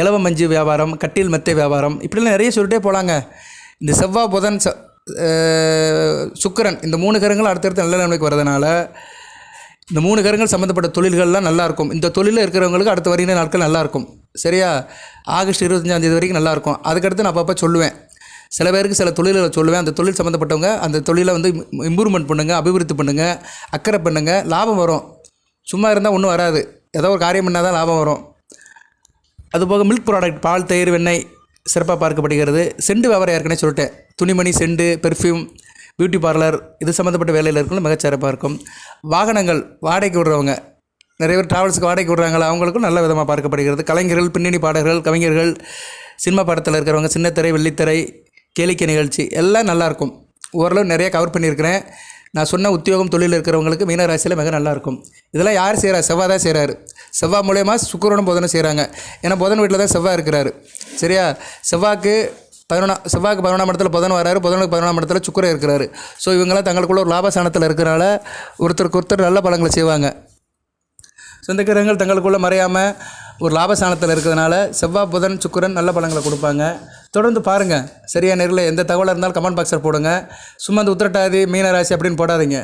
இலவ மஞ்சு வியாபாரம் கட்டில் மெத்தை வியாபாரம் இப்படிலாம் நிறைய சொல்லிட்டே போகலாங்க இந்த செவ்வாய் புதன் ச சுக்கரன் இந்த மூணு கிரகங்களும் அடுத்தடுத்து நல்ல நிலைமைக்கு வரதுனால இந்த மூணு கரங்கள் சம்மந்தப்பட்ட தொழில்கள்லாம் நல்லாயிருக்கும் இந்த தொழிலில் இருக்கிறவங்களுக்கு அடுத்த வருகிற நாட்கள் நல்லாயிருக்கும் சரியா? ஆகஸ்ட் இருபத்தஞ்சாம் தேதி வரைக்கும் நல்லாயிருக்கும் அதுக்கடுத்து நான் அப்பப்போ சொல்லுவேன். சில பேருக்கு சில தொழில்களை சொல்லுவேன். அந்த தொழில் சம்மந்தப்பட்டவங்க அந்த தொழிலை வந்து இம்ப்ரூவ்மெண்ட் பண்ணுங்கள் அபிவிருத்தி பண்ணுங்கள் அக்கறை பண்ணுங்கள் லாபம் வரும். சும்மா இருந்தால் ஒன்றும் வராது. ஏதோ ஒரு காரியம் பண்ணால் தான் லாபம் வரும். அதுபோக மில்க் ப்ராடக்ட் பால் தயிர் வெண்ணெய் சிறப்பாக பார்க்கப்படுகிறது. செண்டு வியாபாரம் ஏற்கனவே சொல்லிட்டேன். துணிமணி செண்டு பெர்ஃப்யூம் பியூட்டி பார்லர் இது சம்மந்தப்பட்ட வேலையில் இருக்கணும் மிகச்சிறப்பாக இருக்கும். வாகனங்கள் வாடகைக்கு விடுறவங்க நிறைய பேர் ட்ராவல்ஸுக்கு வாடகைக்கு விடுறாங்களா அவங்களுக்கும் நல்ல விதமாக பார்க்கப்படுகிறது. கலைஞர்கள் பின்னணி பாடகர்கள் கவிஞர்கள் சினிமா படத்தில் இருக்கிறவங்க சின்னத்திரை வெள்ளித்திரை கேளிக்கை நிகழ்ச்சி எல்லாம் நல்லாயிருக்கும் ஓரளவு நிறைய கவர் பண்ணியிருக்கிறேன். நான் சொன்ன உத்தியோகம் தொழில் இருக்கிறவங்களுக்கு மீனராசியில் மிக நல்லாயிருக்கும் இதெல்லாம் யார் செய்கிறா செவ்வாய் தான் செய்கிறாரு செவ்வாய் மூலயமா சுக்கரனும் புதனும் செய்கிறாங்க ஏன்னா புதன் வீட்டில் தான் செவ்வாய் இருக்கிறாரு. சரியா? செவ்வாய்க்கு பதினொன்றா செவ்வாய்க்கு பதினொன்றாம் இடத்துல புதன் வராரு புதனுக்கு பதினொன்றாம் இடத்துல சுக்கிரன் இருக்கிறாரு. ஸோ இவங்கெல்லாம் தங்களுக்குள்ள ஒரு லாபஸ்தானத்தில் இருக்கிறனால ஒருத்தருக்கு ஒருத்தர் நல்ல பழங்களை செய்வாங்க. சொந்த கிரகங்கள் தங்களுக்குள்ள மறையாமல் ஒரு லாபஸ்தானத்தில் இருக்கிறதுனால செவ்வாய் புதன் சுக்கரன் நல்ல பலங்களை கொடுப்பாங்க. தொடர்ந்து பாருங்கள் சரியாக நேரில் எந்த தகவலாக இருந்தாலும் கமெண்ட் பாக்ஸில் போடுங்க. சும்மா அந்த உத்திரட்டாதி மீனராசி அப்படின்னு போடாதீங்க.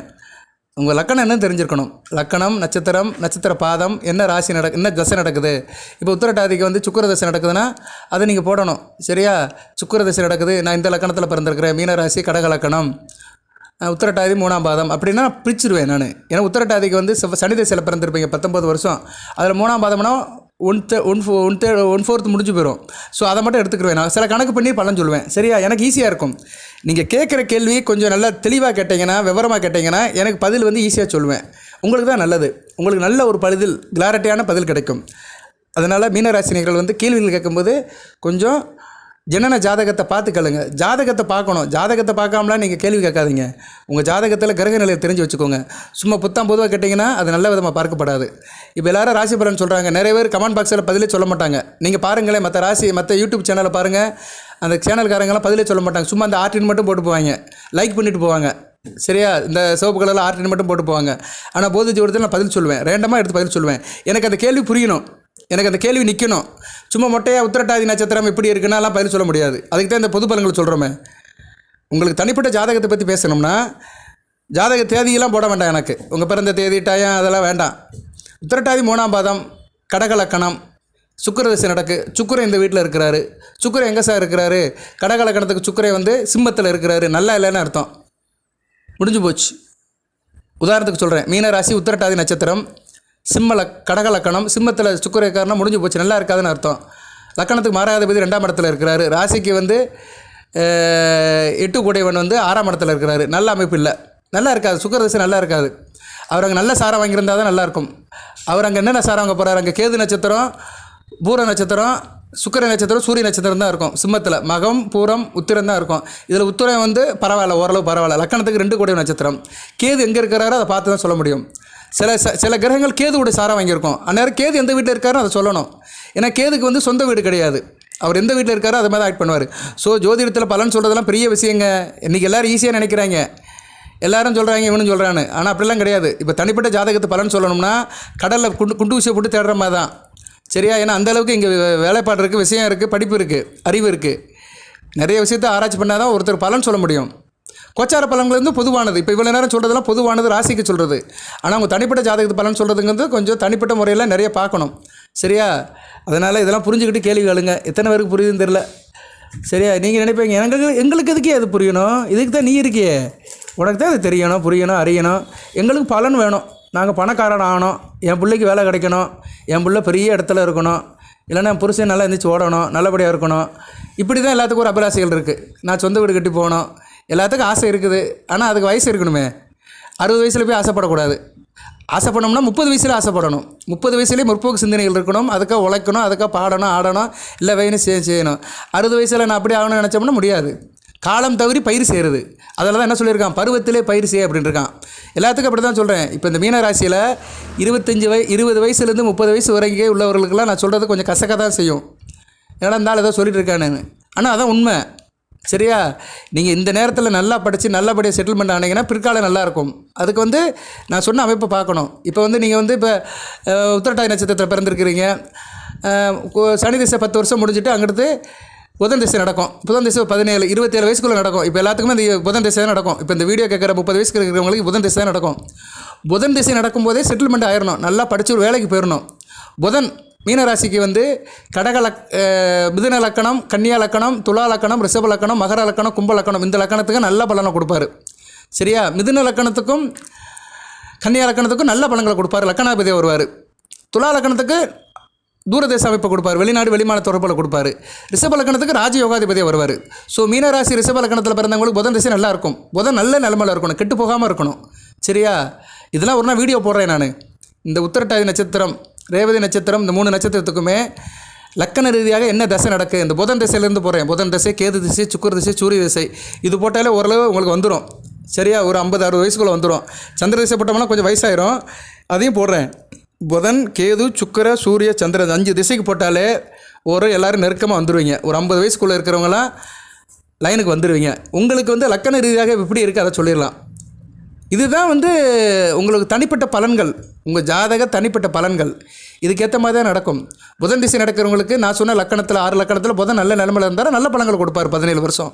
உங்கள் லக்கணம் என்னன்னு தெரிஞ்சிருக்கணும். லக்கணம் நட்சத்திரம் நட்சத்திர பாதம் என்ன ராசி நட என்ன தசை நடக்குது? இப்போ உத்தரட்டாதிக்கு வந்து சுக்கர தசை நடக்குதுன்னா அதை நீங்கள் போடணும். சரியா? சுக்கர தசை நடக்குது. நான் இந்த லக்கணத்தில் பிறந்திருக்கிறேன். மீனராசி கடக லக்கணம். உத்தரட்டாதி மூணாம் பாதம் அப்படின்னா பிரிச்சிருவேன் நான். ஏன்னா உத்தரட்டாதிக்கு வந்து செவ்வ- சனி தசையில் பிறந்திருப்பீங்க பத்தொம்பது வருஷம். அதில் மூணாம் பாதம்னா one the one four one the one fourth முடிஞ்சு போயிடும் ஸோ அதை மட்டும் எடுத்துக்கிடுவேன் நான். சில கணக்கு பண்ணி பலன் சொல்லுவேன். சரியா? எனக்கு ஈஸியாக இருக்கும். நீங்கள் கேட்குற கேள்வி கொஞ்சம் நல்லா தெளிவாக கேட்டிங்கன்னா விவரமாக கேட்டிங்கன்னா எனக்கு பதில் வந்து ஈஸியாக சொல்லுவேன். உங்களுக்கு தான் நல்லது. உங்களுக்கு நல்ல ஒரு பதில் கிளாரிட்டியான பதில் கிடைக்கும். அதனால் மீனராசினிகள் வந்து கேள்விகள் கேட்கும்போது கொஞ்சம் ஜனன ஜாதகத்தை பார்த்துக்கலுங்க ஜாதகத்தை பார்க்கணும். ஜாதகத்தை பார்க்காமலாம் நீங்கள் கேள்வி கேட்காதீங்க. உங்கள் ஜாதகத்தில் கிரக நிலையை தெரிஞ்சு வச்சுக்கோங்க. சும்மா புத்தம் பொதுவாக கேட்டிங்கன்னா அது நல்ல விதமாக பார்க்கப்படாது. இப்போ எல்லாரும் ராசி பலன் சொல்கிறாங்க நிறைய பேர் கமெண்ட் பாக்ஸில் பதிலே சொல்ல மாட்டாங்க. நீங்கள் பாருங்களேன் மற்ற ராசி மற்ற யூடியூப் சேனலை பாருங்கள் அந்த சேனல்காரங்களாம் பதிலே சொல்ல மாட்டாங்க. சும்மா அந்த ஆர்டின் மட்டும் போட்டு போவாங்க. லைக் பண்ணிட்டு போவாங்க. சரியா? இந்த சிவப்பு கலரில் ஆர்டின் மட்டும் போட்டு போவாங்க. ஆனால் போதி ஜோடத்தில் நான் பதில் சொல்லுவேன். ரேண்டமாக எடுத்து பதில் சொல்லுவேன். எனக்கு அந்த கேள்வி புரியணும். எனக்கு அந்த கேள்வி நிற்கணும் சும்மா மொட்டையாக உத்திரட்டாதி நட்சத்திரம் இப்படி இருக்குன்னாலாம் பதில் சொல்ல முடியாது. அதுக்கு தான் இந்த பொது பலன்கள் சொல்கிறோமே உங்களுக்கு தனிப்பட்ட ஜாதகத்தை பற்றி பேசணும்னா ஜாதக தேதியெல்லாம் போட வேண்டாம் எனக்கு. உங்கள் பிறந்த தேதி டயம் அதெல்லாம் வேண்டாம். உத்திரட்டாதி மூணாம் பாதம் கடகலக்கணம் சுக்கரதசை நடக்கு. சுக்கிரன் இந்த வீட்டில் இருக்கிறாரு. சுக்கிரன் எங்கே சார் இருக்கிறாரு? கடகலக்கணத்துக்கு சுக்கிரன் வந்து சிம்மத்தில் இருக்கிறாரு. நல்லா இல்லைன்னு அர்த்தம். முடிஞ்சு போச்சு. உதாரணத்துக்கு சொல்கிறேன் மீனராசி உத்திரட்டாதி நட்சத்திரம் சிம்ம லக் கடக லக்கணம் சிம்மத்தில் சுக்கரக்காரனா முடிஞ்சு போச்சு. நல்லா இருக்காதுன்னு அர்த்தம். லக்கணத்துக்கு மாறாதிபதி ரெண்டாம் இடத்துல இருக்கிறாரு. ராசிக்கு வந்து எட்டு கூடையவன் வந்து ஆறாம் இடத்துல இருக்கிறாரு. நல்ல அமைப்பு இல்லை. நல்லா இருக்காது. சுக்கரதசை நல்லா இருக்காது. அவர் அங்கே நல்ல சாரம் வாங்கியிருந்தா தான் நல்லாயிருக்கும் அவர் அங்கே என்னென்ன சாரம் வாங்க போகிறார் அங்கே கேது நட்சத்திரம் பூர நட்சத்திரம் சுக்கிர நட்சத்திரம் சூரிய நட்சத்திரம் தான் இருக்கும். சிம்மத்தில் மகம் பூரம் உத்திரம் தான் இருக்கும். இதில் உத்திரம் வந்து பரவாயில்ல. ஓரளவு பரவாயில்ல. லக்கணத்துக்கு ரெண்டு கூடிய நட்சத்திரம். கேது எங்கே இருக்கிறாரோ அதை பார்த்து தான் சொல்ல முடியும். சில ச- சில கிரகங்கள் கேதுவோட சாரம் வாங்கியிருக்கோம். அந்நேரம் கேது எந்த வீட்டில் இருக்காருன்னு அதை சொல்லணும். ஏன்னா கேதுக்கு வந்து சொந்த வீடு கிடையாது. அவர் எந்த வீட்டில் இருக்காரோ அதை மாதிரி ஆக்ட் பண்ணுவார். ஸோ ஜோதிடத்தில் பலன் சொல்கிறதெல்லாம் பெரிய விஷயங்க. இன்றைக்கி எல்லோரும் ஈஸியாக நினைக்கிறாங்க. எல்லாரும் சொல்கிறாங்க இவனும் சொல்கிறான்னு ஆனால் அப்படிலாம் கிடையாது. இப்போ தனிப்பட்ட ஜாதகத்தை பலன் சொல்லணும்னா கடலில் குண்டு குண்டு ஊசியை போட்டு தேடுற மாதிரி தான். சரியா? ஏன்னா அந்தளவுக்கு இங்கே வேலைப்பாடு இருக்குது விஷயம் இருக்குது படிப்பு இருக்குது அறிவு இருக்குது நிறைய விஷயத்தை ஆராய்ச்சி பண்ணால் தான் ஒருத்தர் பலன் சொல்ல முடியும். கோச்சார பலன்கள் வந்து பொதுவானது. இப்போ இவ்வளோ நேரம் சொல்கிறதெல்லாம் பொதுவானது ராசிக்கு சொல்கிறது ஆனால் அவங்க தனிப்பட்ட ஜாதகத்து பலன் சொல்கிறதுங்கிறது கொஞ்சம் தனிப்பட்ட முறையில் நிறைய பார்க்கணும். சரியா? அதனால் இதெல்லாம் புரிஞ்சுக்கிட்டு கேள்வி கேளுங்க. எத்தனை பேருக்கு புரியுதுன்னு தெரில சரியா? நீங்கள் நினைப்பீங்க எங்களுக்கு எங்களுக்கு எதுக்கே அது புரியணும்? இதுக்கு தான் நீ இருக்கியே. உனக்கு தான் அது தெரியணும் புரியணும் அறியணும். எங்களுக்கு பலன் வேணும். நாங்கள் பணக்காரன் ஆகணும். என் பிள்ளைக்கு வேலை கிடைக்கணும். என் பிள்ளை பெரிய இடத்துல இருக்கணும். இல்லைன்னா என் புருஷன் நல்லா எழுந்திரிச்சு ஓடணும் நல்லபடியாக இருக்கணும். இப்படி தான் எல்லாத்துக்கும் ஒரு அபிலாசைகள் இருக்குது நான் சொந்த வீடு கட்டி போகணும். எல்லாத்துக்கும் ஆசை இருக்குது. ஆனால் அதுக்கு வயசு இருக்கணுமே. அறுபது வயசில் போய் ஆசைப்படக்கூடாது. ஆசைப்படணும்னா முப்பது வயசில் ஆசைப்படணும். முப்பது வயசுலேயே முற்போக்கு சிந்தனைகள் இருக்கணும். அதுக்காக உழைக்கணும் அதுக்காக பாடணும் ஆடணும் இல்லை வேணும் செய்ய செய்யணும். அறுபது வயசில் நான் அப்படி ஆகணும்னு நினச்சோம்னா முடியாது. காலம் தவறி பயிர் செய்கிறது அதில் தான் என்ன சொல்லியிருக்கான்? பருவத்திலே பயிர் செய்ய அப்படின்னு இருக்கான். எல்லாத்துக்கும் அப்படி தான் சொல்கிறேன் இப்போ இந்த மீனராசியில் இருபத்தஞ்சி வய இருபது வயசுலேருந்து முப்பது வயசு வரைக்கும் உள்ளவர்களுக்கெல்லாம் நான் சொல்கிறது கொஞ்சம் கசக்க தான் செய்யும். ஏன்னா இருந்தாலும் ஏதோ சொல்லிட்டு இருக்கானு ஆனால் அதான் உண்மை. சரியா? நீங்கள் இந்த நேரத்தில் நல்லா படித்து நல்லபடியாக செட்டில்மெண்ட் ஆனீங்கன்னா பிற்காலம் நல்லாயிருக்கும். அதுக்கு வந்து நான் சொன்ன அமைப்பை பார்க்கணும். இப்போ வந்து நீங்கள் வந்து இப்போ உத்தரட்டாய் நட்சத்திரத்தில் பிறந்திருக்கிறீங்க. சனி திசை பத்து வருஷம் முடிஞ்சுட்டு அங்கிட்டு புதன் திசை நடக்கும். புதன் திசை பதினேழு இருபத்தேழு வயசுக்குள்ளே நடக்கும். இப்போ எல்லாத்துக்குமே இந்த புதன் திசை தான் நடக்கும். இப்போ இந்த வீடியோ கேட்குற முப்பது வயசுக்கு இருக்கிறவங்களுக்கு புதன் திசை தான் நடக்கும். புதன் திசை நடக்கும்போதே செட்டில்மெண்ட் ஆயிடணும் நல்லா படித்து ஒரு வேலைக்கு போயிடணும் புதன் மீனராசிக்கு வந்து கடக லக் மிதுன லக்கணம் கன்னியா லக்கணம் துலா லக்கணம் ரிஷப லக்கணம் மகர லக்கணம் கும்ப லக்கணம் இந்த லக்கணத்துக்கு நல்ல பலனை கொடுப்பாரு. சரியா? மிதுன லக்கணத்துக்கும் கன்னியா லக்கணத்துக்கும் நல்ல பலன்களை கொடுப்பாரு. லக்கணாதிபதியாக வருவார். துலா லக்கணத்துக்கு தூரதேச அமைப்பை கொடுப்பார். வெளிநாடு வெளிமான தொடர்பில் கொடுப்பார். ரிஷப லக்கணத்துக்கு ராஜ யோகாதிபதியாக வருவார். ஸோ மீனராசி ரிஷப லக்கணத்தில் பிறந்தவங்களுக்கு புதன் திசை நல்லா இருக்கும். புதன் நல்ல நிலமையில் இருக்கணும். கெட்டு போகாமல் இருக்கணும். சரியா? இதெல்லாம் ஒரு நாள் வீடியோ போடுறேன் நான். இந்த உத்திரட்டாதி நட்சத்திரம் ரேவதி நட்சத்திரம் இந்த மூணு நட்சத்திரத்துக்குமே லக்கண ரீதியாக என்ன தசை நடக்கு? இந்த புதன் திசையிலேருந்து போகிறேன் புதன் திசை கேது திசை சுக்கர திசை சூரிய திசை. இது போட்டாலே ஓரளவு உங்களுக்கு வந்துடும் சரியா? ஒரு ஐம்பது அறுபது வயசுக்குள்ளே வந்துடும் சந்திர திசை போட்டோம்னா கொஞ்சம் வயசாயிரும். அதையும் போடுறேன். புதன் கேது சுக்கிர சூரிய சந்திரன் அஞ்சு திசைக்கு போட்டாலே ஒரு எல்லோரும் நெருக்கமாக வந்துடுவீங்க ஒரு ஐம்பது வயசுக்குள்ளே இருக்கிறவங்களாம் லைனுக்கு வந்துடுவீங்க உங்களுக்கு வந்து லக்கண ரீதியாக எப்படி இருக்குது அதை சொல்லிடலாம். இதுதான் வந்து உங்களுக்கு தனிப்பட்ட பலன்கள். உங்கள் ஜாதக தனிப்பட்ட பலன்கள். இதுக்கேற்ற மாதிரி தான் நடக்கும். புதன் திசை நடக்கிறவங்களுக்கு நான் சொன்ன லக்கணத்தில் ஆறு லக்கணத்தில் புதன் நல்ல நிலமையில் இருந்தால் நல்ல பலன்கள் கொடுப்பார் பதினேழு வருஷம்.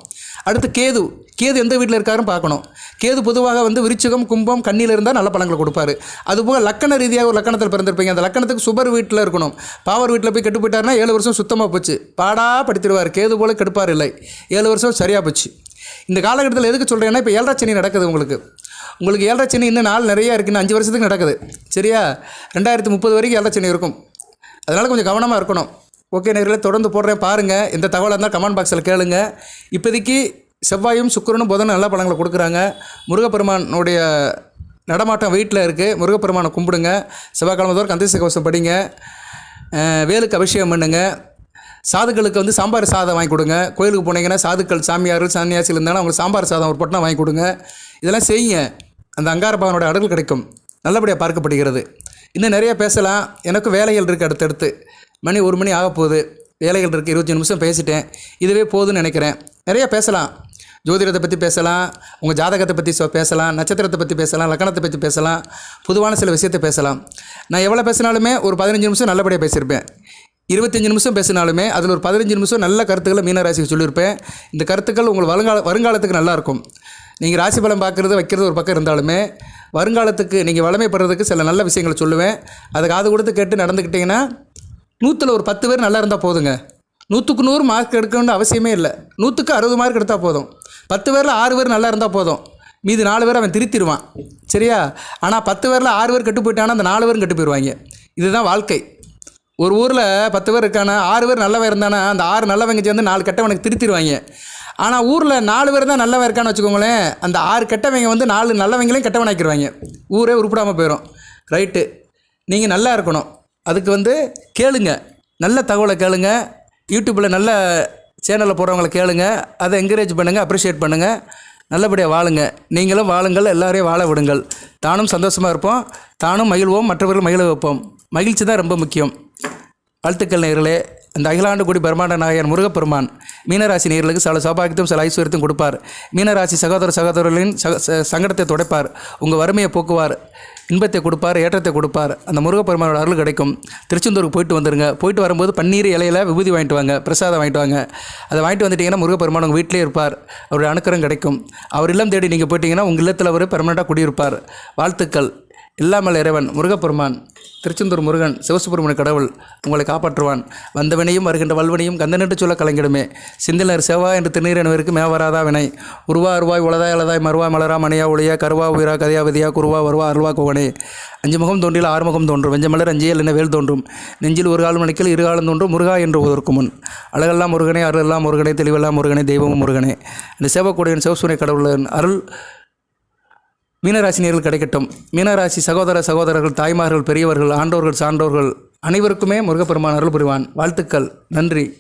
அடுத்து கேது. கேது எந்த வீட்டில் இருக்காருன்னு பார்க்கணும். கேது பொதுவாக வந்து விருச்சிகம் கும்பம் கண்ணியில் இருந்தால் நல்ல பலன்கள் கொடுப்பாரு. அதுபோக லக்கண ரீதியாக ஒரு லக்கணத்தில் பிறந்திருப்பீங்க. அந்த லக்கணத்துக்கு சுபர் வீட்டில் இருக்கணும். பாவர் வீட்டில் போய் கெட்டு போயிட்டாருன்னா ஏழு வருஷம் சுத்தமாக போச்சு. பாடா படித்திடுவார். கேது போல கெடுப்பார் இல்லை. ஏழு வருஷம் சரியாக போச்சு. இந்த காலகட்டத்தில் எதுக்கு சொல்கிறேன்னா இப்போ ஏழரை சனி நடக்குது உங்களுக்கு. உங்களுக்கு ஏழரை சனி இன்னும் நாள் நிறையா இருக்குன்னு அஞ்சு வருஷத்துக்கு நடக்குது. சரியா? ரெண்டாயிரத்து முப்பது வரைக்கும் ஏழரை சனி இருக்கும். அதனால் கொஞ்சம் கவனமாக இருக்கணும். ஓகே நேரில் தொடர்ந்து போடுறேன் பாருங்கள் இந்த தகவலாக இருந்தால் கமெண்ட் பாக்ஸில் கேளுங்க. இப்போதைக்கு செவ்வாயும் சுக்கிரனும் புதனும் நல்ல பழங்களை கொடுக்குறாங்க. முருகப்பெருமானுடைய நடமாட்டம் வீட்டில் இருக்குது முருகப்பெருமானை கும்பிடுங்க. செவ்வாய்க்கிழமை தோறும் கந்தசி கவசம் படிங்க. வேலுக்கு அபிஷேகம் பண்ணுங்க. சாதுக்களுக்கு வந்து சாம்பார் சாதம் வாங்கி கொடுங்க. கோயிலுக்கு போனீங்கன்னா சாதுக்கள் சாமியார் சன்னியாசிகள் இருந்தாலும் அவங்களுக்கு சாம்பார் சாதம் ஒரு பட்டினம் வாங்கி கொடுங்க. இதெல்லாம் செய்யுங்க. அந்த அங்காரபவனோட அடல் கிடைக்கும். நல்லபடியாக பார்க்கப்படுகிறது. இன்னும் நிறைய பேசலாம். எனக்கு வேலைகள் இருக்குது அடுத்தடுத்து. மணி ஒரு மணி ஆக போகுது. வேலைகள் இருக்குது இருபத்தி நிமிஷம் பேசிட்டேன். இதுவே போதுன்னு நினைக்கிறேன். நிறைய பேசலாம். ஜோதிடத்தை பற்றி பேசலாம். உங்கள் ஜாதகத்தை பற்றி சொ பேசலாம். நட்சத்திரத்தை பற்றி பேசலாம். லக்கணத்தை பற்றி பேசலாம். பொதுவான சில விஷயத்தை பேசலாம். நான் எவ்வளோ பேசினாலுமே ஒரு பதினஞ்சு நிமிஷம் நல்லபடியாக பேசியிருப்பேன். இருபத்தஞ்சி நிமிஷம் பேசினாலுமே அதில் ஒரு பதினஞ்சு நிமிஷம் நல்ல கருத்துக்களை மீனராசிக்கு சொல்லியிருப்பேன். இந்த கருத்துக்கள் உங்கள் வருங்கால வருங்காலத்துக்கு நல்லாயிருக்கும் நீங்கள் ராசி பலம் பார்க்குறது வைக்கிறது ஒரு பக்கம் இருந்தாலுமே வருங்காலத்துக்கு நீங்கள் வளமைப்படுறதுக்கு சில நல்ல விஷயங்களை சொல்லுவேன். அதை காது கொடுத்து கேட்டு நடந்துக்கிட்டிங்கன்னா நூற்றில் ஒரு பத்து பேர் நல்லா இருந்தால் போதுங்க. நூற்றுக்கு நூறு மார்க் எடுக்கணும்னு அவசியமே இல்லை. நூற்றுக்கு அறுபது மார்க் எடுத்தால் போதும். பத்து பேரில் ஆறு பேர் நல்லா இருந்தால் போதும். மீதி நாலு பேர் அவன் திருத்திடுவான். சரியா? ஆனால் பத்து பேரில் ஆறு பேர் கெட்டு போயிட்டானா அந்த நாலு பேரும் கெட்டு போயிடுவாங்க இதுதான் வாழ்க்கை. ஒரு ஊரில் பத்து பேர் இருக்கானா ஆறு பேர் நல்லவன் இருந்தானா அந்த ஆறு நல்லவங்க சேர்ந்து நாலு கெட்டவனுக்கு திருத்திடுவாங்க ஆனால் ஊரில் நாலு பேர் தான் நல்லவன் இருக்கான்னு வச்சுக்கோங்களேன் அந்த ஆறு கெட்டவங்க வந்து நாலு நல்லவங்களையும் கெட்டவனாக்கிடுவாங்க ஊரே உருப்பிடாமல் போயிடும் ரைட்டு நீங்கள் நல்லா இருக்கணும். அதுக்கு வந்து கேளுங்க. நல்ல தகவலை கேளுங்க. யூடியூப்பில் நல்ல சேனலில் போகிறவங்களை கேளுங்க. அதை என்கரேஜ் பண்ணுங்கள் அப்ரிஷியேட் பண்ணுங்கள் நல்லபடியாக வாழுங்க. நீங்களும் வாழுங்கள் எல்லாரையும் வாழ விடுங்கள். தானும் சந்தோஷமாக இருப்போம். தானும் மகிழ்வோம் மற்றவர்கள் மகிழ வைப்போம். மகிழ்ச்சி தான் ரொம்ப முக்கியம். வாழ்த்துக்கள் நேர்களே. அந்த அகிலாண்டு கூடி பிரம்மாண்ட நாயகன் முருகப்பெருமான் மீனராசி நேர்களுக்கு சில சௌபாகியத்தும் சில ஐஸ்வர்யத்தையும் கொடுப்பார். மீனராசி சகோதர சகோதரர்களின் ச- சங்கடத்தை துடைப்பார். உங்கள் வறுமையை போக்குவார். இன்பத்தை கொடுப்பார் ஏற்றத்தை கொடுப்பார். அந்த முருகப்பெருமானோட அருள் கிடைக்கும். திருச்செந்தூருக்கு போயிட்டு வந்துருங்க. போயிட்டு வரும்போது பன்னீர் இலையில விபூதி வாங்கிட்டு வாங்க பிரசாதம் வாங்கிட்டு வாங்க. அதை வாங்கிட்டு வந்துட்டீங்கன்னா முருகப்பெருமான் உங்கள் வீட்டிலே இருப்பார். அவருடைய அனுக்கிரம் கிடைக்கும். அவர் இல்லம் தேடி நீங்கள் போயிட்டீங்கன்னா உங்கள் இல்லத்தில் அவர் பெர்மனெண்ட்டாக குடியிருப்பார். வாழ்த்துக்கள். இல்லாமல் இறைவன் முருகப்பெருமான் திருச்செந்தூர் முருகன் சிவசுப்பிரமணிய கடவுள் உங்களை காப்பாற்றுவான். வந்தவனையும் வருகின்ற வல்வனையும் கந்தனிட்டு சொல்ல கலங்கிடுமே சிந்தனர் செவ்வா என்று திருநீரனவருக்கு மேவராதா வினை. உருவா அருவாய் உளதாய் அலதாய் மறுவா மலரா மணியா ஒளியா கருவா உயிரா கதையா விதியா குருவா வருவா அருவா கோவனே அஞ்சு முகம் தோன்றில் ஆறு முகம் தோன்றும். வெஞ்சமலர் அஞ்சியல் என்ன வேல் தோன்றும். நெஞ்சில் ஒரு காலம் நினைக்கல் இரு காலம் தோன்றும். முருகா என்று ஒருவருக்கு முன். அழகெல்லாம் முருகனே அருளெல்லாம் முருகனே தெளிவெல்லாம் முருகனே தெய்வமும் முருகனே. இந்த சேவக்கூடியன் சிவசூரிய கடவுளின் அருள் மீனராசி நேர்கள் கிடைக்கட்டும். மீனராசி சகோதர சகோதரர்கள் தாய்மார்கள் பெரியவர்கள் ஆண்டோர்கள் சான்றோர்கள் அனைவருக்குமே முருகப்பெருமான் அருள் புரிவான். வாழ்த்துக்கள். நன்றி.